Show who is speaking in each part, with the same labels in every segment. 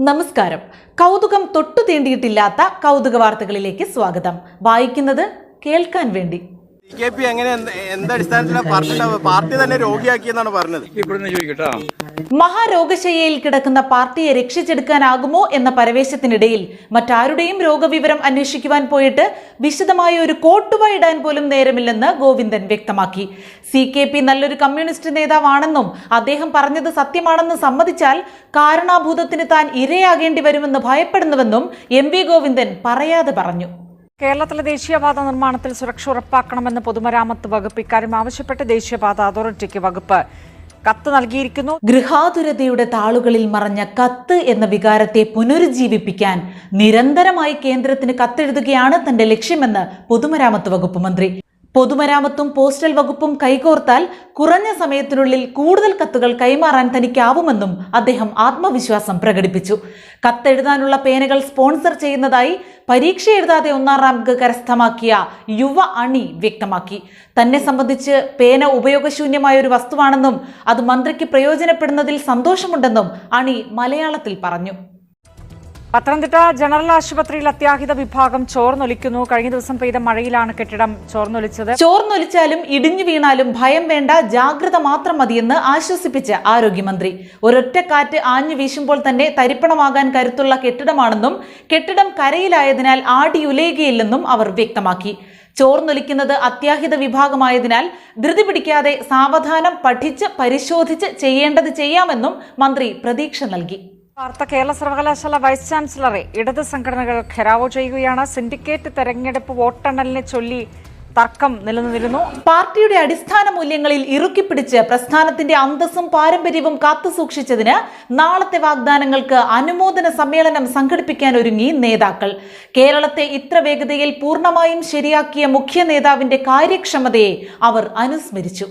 Speaker 1: നമസ്കാരം. കൗതുകം തൊട്ടു തീണ്ടിയിട്ടില്ലാത്ത കൗതുക വാർത്തകളിലേക്ക് സ്വാഗതം. വായിക്കുന്നത് കേൾക്കാൻ വേണ്ടി.
Speaker 2: ജെ പി എങ്ങനെ എന്ത് എന്തടിസ്ഥാനത്തിലാണ് പറഞ്ഞിട്ട് പാർട്ടി തന്നെ രോഗിയാക്കിയെന്നാണ് പറഞ്ഞത്?
Speaker 1: മഹാരോഗശയ്യയിൽ കിടക്കുന്ന പാർട്ടിയെ രക്ഷിച്ചെടുക്കാനാകുമോ എന്ന പരവേശത്തിനിടയിൽ മറ്റാരുടെയും രോഗവിവരം അന്വേഷിക്കുവാൻ പോയിട്ട് വിശദമായ ഒരു കോട്ടുവായിടാൻ പോലും നേരമില്ലെന്ന് ഗോവിന്ദൻ വ്യക്തമാക്കി. സി കെ പി നല്ലൊരു കമ്മ്യൂണിസ്റ്റ് നേതാവാണെന്നും അദ്ദേഹം പറഞ്ഞത് സത്യമാണെന്ന് സമ്മതിച്ചാൽ കാരണാഭൂതത്തിന് താൻ ഇരയാകേണ്ടി വരുമെന്ന് ഭയപ്പെടുന്നുവെന്നും എം വി ഗോവിന്ദൻ പറയാതെ പറഞ്ഞു.
Speaker 3: കേരളത്തിലെ ദേശീയപാത നിർമ്മാണത്തിൽ സുരക്ഷ ഉറപ്പാക്കണമെന്ന് പൊതുമരാമത്ത് വകുപ്പ് ഇക്കാര്യം ആവശ്യപ്പെട്ട് ദേശീയപാത അതോറിറ്റിക്ക് വകുപ്പ് കത്ത് നൽകിയിരിക്കുന്നു.
Speaker 1: ഗൃഹാതുരതയുടെ താളുകളിൽ മറഞ്ഞ കത്ത് എന്ന വികാരത്തെ പുനരുജ്ജീവിപ്പിക്കാൻ നിരന്തരമായി കേന്ദ്രത്തിന് കത്തെഴുതുകയാണ് തന്റെ ലക്ഷ്യമെന്ന് പൊതുമരാമത്ത് വകുപ്പ് മന്ത്രി. പൊതുമരാമത്തും പോസ്റ്റൽ വകുപ്പും കൈകോർത്താൽ കുറഞ്ഞ സമയത്തിനുള്ളിൽ കൂടുതൽ കത്തുകൾ കൈമാറാൻ തനിക്കാവുമെന്നും അദ്ദേഹം ആത്മവിശ്വാസം പ്രകടിപ്പിച്ചു. കത്തെഴുതാനുള്ള പേനകൾ സ്പോൺസർ ചെയ്യുന്നതായി പരീക്ഷ എഴുതാതെ ഒന്നാം റാങ്ക് കരസ്ഥമാക്കിയ യുവ അണി വ്യക്തമാക്കി. തന്നെ സംബന്ധിച്ച് പേന ഉപയോഗശൂന്യമായ ഒരു വസ്തുവാണെന്നും അത് മന്ത്രിക്ക് പ്രയോജനപ്പെടുന്നതിൽ സന്തോഷമുണ്ടെന്നും അണി മലയാളത്തിൽ പറഞ്ഞു.
Speaker 3: പത്തനംതിട്ട ജനറൽ ആശുപത്രിയിൽ അത്യാഹിത വിഭാഗം ചോർന്നൊലിക്കുന്നു. കഴിഞ്ഞ ദിവസം പെയ്ത മഴയിലാണ് കെട്ടിടം ചോർന്നൊലിച്ചത്.
Speaker 1: ചോർന്നൊലിച്ചാലും ഇടിഞ്ഞു വീണാലും ഭയം വേണ്ട ജാഗ്രത മാത്രം മതിയെന്ന് ആശ്വസിപ്പിച്ച ആരോഗ്യമന്ത്രി. ഒരൊറ്റ കാറ്റ് ആഞ്ഞു വീശുമ്പോൾ തന്നെ തരിപ്പണമാകാൻ കരുത്തുള്ള കെട്ടിടമാണെന്നും കെട്ടിടം കരയിലായതിനാൽ ആടിയുലയുകയില്ലെന്നും അവർ വ്യക്തമാക്കി. ചോർന്നൊലിക്കുന്നത് അത്യാഹിത വിഭാഗമായതിനാൽ ധൃതി പിടിക്കാതെ സാവധാനം പഠിച്ച് പരിശോധിച്ച് ചെയ്യേണ്ടത് ചെയ്യാമെന്നും മന്ത്രി പ്രതീക്ഷ നൽകി.
Speaker 3: വാർത്ത. കേരള സർവകലാശാല വൈസ് ചാൻസലറെ ഇടത് സംഘടനകൾ ഘെരാവോ ചെയ്യുകയാണ്. സിൻഡിക്കേറ്റ് തെരഞ്ഞെടുപ്പ് വോട്ടെണ്ണലിനെ ചൊല്ലി തർക്കം നിലനിന്നിരുന്നു.
Speaker 1: പാർട്ടിയുടെ അടിസ്ഥാന മൂല്യങ്ങളിൽ ഇറുക്കിപ്പിടിച്ച് പ്രസ്ഥാനത്തിന്റെ അന്തസ്സും പാരമ്പര്യവും കാത്തുസൂക്ഷിച്ചതിന് നാളത്തെ വാഗ്ദാനങ്ങൾക്ക് അനുമോദന സമ്മേളനം സംഘടിപ്പിക്കാൻ ഒരുങ്ങി നേതാക്കൾ. കേരളത്തെ ഇത്ര വേഗതയിൽ പൂർണമായും ശരിയാക്കിയ മുഖ്യ നേതാവിന്റെ കാര്യക്ഷമതയെ അവർ അനുസ്മരിച്ചു.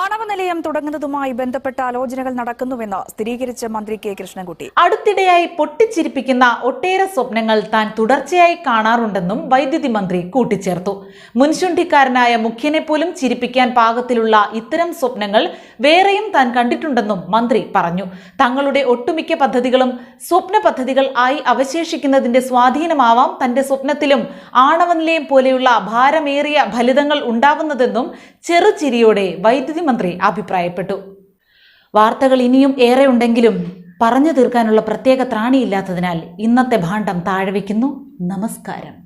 Speaker 4: ആണവ നിലയം തുടങ്ങുന്നതുമായി ബന്ധപ്പെട്ട ആലോചനകൾ നടക്കുന്നുവെന്ന് സ്ഥിരീകരിച്ച മന്ത്രി കെ കൃഷ്ണൻകുട്ടി.
Speaker 1: അടുത്തിടെയായി പൊട്ടിച്ചിരിപ്പിക്കുന്ന ഒട്ടേറെ സ്വപ്നങ്ങൾ താൻ തുടർച്ചയായി കാണാറുണ്ടെന്നും വൈദ്യുതി മന്ത്രി കൂട്ടിച്ചേർത്തു. മുൻശുണ്ടിക്കാരനായ മുഖ്യനെ പോലും ചിരിപ്പിക്കാൻ പാകത്തിലുള്ള ഇത്തരം സ്വപ്നങ്ങൾ വേറെയും താൻ കണ്ടിട്ടുണ്ടെന്നും മന്ത്രി പറഞ്ഞു. തങ്ങളുടെ ഒട്ടുമിക്ക പദ്ധതികളും സ്വപ്ന പദ്ധതികൾ ആയി അവശേഷിക്കുന്നതിന്റെ സ്വാധീനമാവാം തന്റെ സ്വപ്നത്തിലും ആണവ നിലയം പോലെയുള്ള ഭാരമേറിയ ഫലിതങ്ങൾ ഉണ്ടാവുന്നതെന്നും ചെറുചിരിയോടെ വൈദ്യുതി മന്ത്രി അഭിപ്രായപ്പെട്ടു. വാർത്തകൾ ഇനിയും ഏറെ ഉണ്ടെങ്കിലും പറഞ്ഞു തീർക്കാനുള്ള പ്രത്യേക ത്രാണിയില്ലാത്തതിനാൽ ഇന്നത്തെ ഭാണ്ഡം താഴെ വയ്ക്കുന്നു. നമസ്കാരം.